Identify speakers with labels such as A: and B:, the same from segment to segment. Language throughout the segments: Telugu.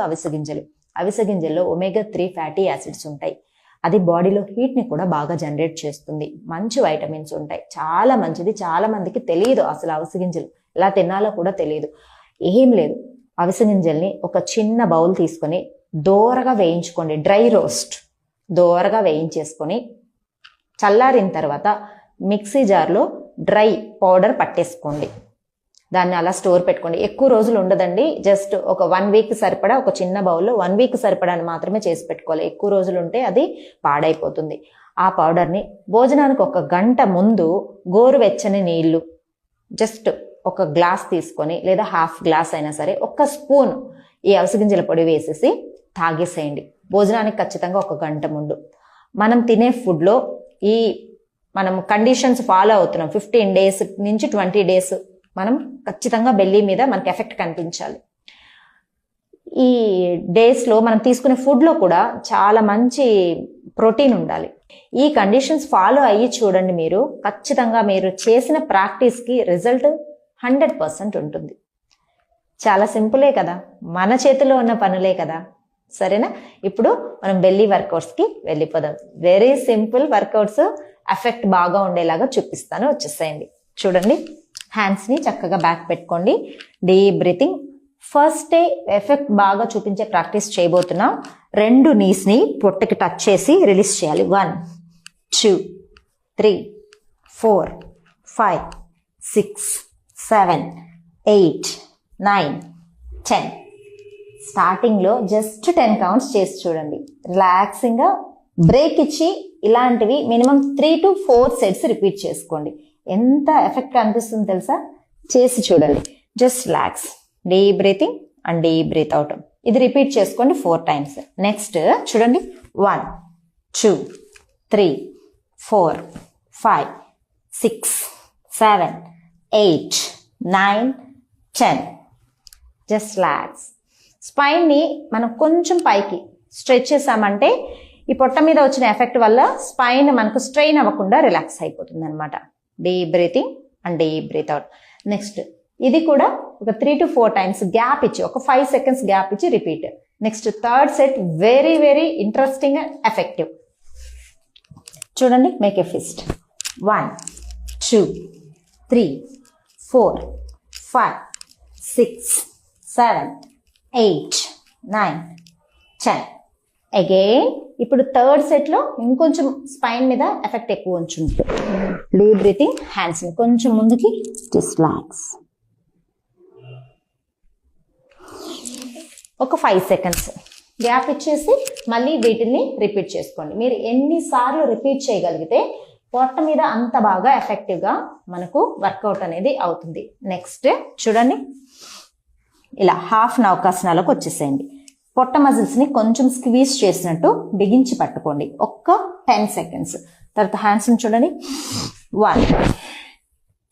A: అవిసె గింజలు అవిసె గింజల్లో ఒమేగా త్రీ ఫ్యాటీ యాసిడ్స్ ఉంటాయి. అది బాడీలో హీట్ని కూడా బాగా జనరేట్ చేస్తుంది. మంచి వైటమిన్స్ ఉంటాయి. చాలా మంచిది. చాలా మందికి తెలియదు అసలు అవిసె గింజలు ఎలా తినాలో కూడా తెలియదు. ఏం లేదు. అవిసె గింజల్ని ఒక చిన్న బౌల్ తీసుకొని దోరగా వేయించుకోండి. డ్రై రోస్ట్ దోరగా వేయించేసుకొని చల్లారిన తర్వాత మిక్సీ జార్లో డ్రై పౌడర్ పట్టేసుకోండి. దాన్ని అలా స్టోర్ పెట్టుకోండి. ఎక్కువ రోజులు ఉండదండి. జస్ట్ ఒక వన్ వీక్ సరిపడా ఒక చిన్న బౌల్లో వన్ వీక్ సరిపడాని మాత్రమే చేసి పెట్టుకోవాలి. ఎక్కువ రోజులు ఉంటే అది పాడైపోతుంది. ఆ పౌడర్ని భోజనానికి ఒక గంట ముందు గోరువెచ్చని నీళ్ళు జస్ట్ ఒక గ్లాస్ తీసుకొని లేదా హాఫ్ గ్లాస్ అయినా సరే ఒక స్పూన్ ఈ అవసగింజల పొడి వేసేసి తాగేసేయండి. భోజనానికి ఖచ్చితంగా ఒక గంట ముందు. మనం తినే ఫుడ్లో ఈ మనం కండిషన్స్ ఫాలో అవుతున్నాం. ఫిఫ్టీన్ డేస్ నుంచి ట్వంటీ డేస్ మనం ఖచ్చితంగా బెల్లీ మీద మనకి ఎఫెక్ట్ కనిపించాలి. ఈ డేస్లో మనం తీసుకునే ఫుడ్లో కూడా చాలా మంచి ప్రోటీన్ ఉండాలి. ఈ కండిషన్స్ ఫాలో అయ్యి చూడండి మీరు. ఖచ్చితంగా మీరు చేసిన ప్రాక్టీస్కి రిజల్ట్ హండ్రెడ్ పర్సెంట్ ఉంటుంది. చాలా సింపులే కదా. మన చేతిలో ఉన్న పనులే కదా. సరేనా? ఇప్పుడు మనం బెల్లీ వర్కౌట్స్కి వెళ్ళిపోదాం. వెరీ సింపుల్ వర్కౌట్స్ ఎఫెక్ట్ బాగా ఉండేలాగా చూపిస్తాను. వచ్చేసేయండి. చూడండి. హ్యాండ్స్ని చక్కగా బ్యాక్ పెట్టుకోండి. Deep breathing first day effect బాగా చూపించే ప్రాక్టీస్ చేయబోతున్నాం. రెండు నీస్ని పొట్టకి టచ్ చేసి రిలీజ్ చేయాలి. One two three four five six seven eight nine ten స్టార్టింగ్లో జస్ట్ టెన్ కౌంట్స్ చేసి చూడండి. రిలాక్సింగ్గా బ్రేక్ ఇచ్చి ఇలాంటివి minimum three to four sets repeat చేసుకోండి. ఎంత ఎఫెక్ట్ అనిపిస్తుంది తెలుసా? చేసి చూడండి. Just relax deep breathing and deep breath out ఇది రిపీట్ చేసుకోండి ఫోర్ టైమ్స్ నెక్స్ట్ చూడండి. One two three four five six seven eight nine ten just relax స్పైన్ని మనం కొంచెం పైకి స్ట్రెచ్ చేసామంటే ఈ పొట్ట మీద వచ్చిన ఎఫెక్ట్ వల్ల స్పైన్ మనకు స్ట్రెయిన్ అవ్వకుండా రిలాక్స్ అయిపోతుంది అనమాట deep breathing and deep breath out next ఇది కూడా ఒక three to four times gap ఇచ్చి ఒక ఫైవ్ సెకండ్స్ గ్యాప్ ఇచ్చి repeat next third set very very interesting and effective చూడండి make a fist one two three four five six seven eight nine ten again ఇప్పుడు థర్డ్ సెట్లో ఇంకొంచెం స్పైన్ మీద ఎఫెక్ట్ ఎక్కువ ఉంచుంది డీప్ బ్రీతింగ్ హ్యాండ్స్ కొంచెం ముందుకి జస్ట్ రిలాక్స్ ఒక ఫైవ్ సెకండ్స్ గ్యాప్ ఇచ్చేసి మళ్ళీ వీటిని రిపీట్ చేసుకోండి. మీరు ఎన్నిసార్లు రిపీట్ చేయగలిగితే పొట్ట మీద అంత బాగా ఎఫెక్టివ్గా మనకు వర్కౌట్ అనేది అవుతుంది. నెక్స్ట్ చూడండి. ఇలా హాఫ్ నౌకాసనాలకు వచ్చేసేయండి. పొట్ట మజిల్స్ని కొంచెం స్క్వీజ్ చేసినట్టు బిగించి పట్టుకోండి. ఒక్క టెన్ సెకండ్స్ తర్వాత హ్యాండ్స్ని చూడండి. One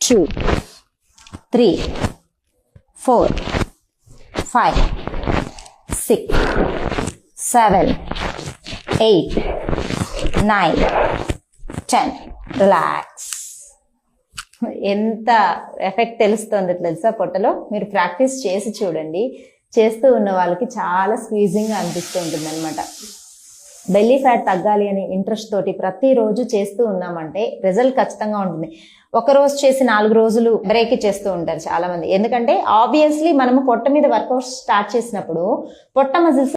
A: two three four five six seven eight nine ten relax ఎంత ఎఫెక్ట్ తెలుస్తుంది తెలుసా పొట్టలో? మీరు ప్రాక్టీస్ చేసి చూడండి. చేస్తూ ఉన్న వాళ్ళకి చాలా స్క్వీజింగ్గా అనిపిస్తూ ఉంటుంది అనమాట బెల్లీ ఫ్యాట్ తగ్గాలి అనే ఇంట్రెస్ట్ తోటి ప్రతిరోజు చేస్తూ ఉన్నామంటే రిజల్ట్ ఖచ్చితంగా ఉంటుంది. ఒక రోజు చేసి నాలుగు రోజులు బ్రేక్ ఇచ్చేస్తూ ఉంటారు చాలా మంది ఎందుకంటే ఆబ్వియస్లీ మనము పొట్ట మీద వర్కౌట్ స్టార్ట్ చేసినప్పుడు పొట్ట మజిల్స్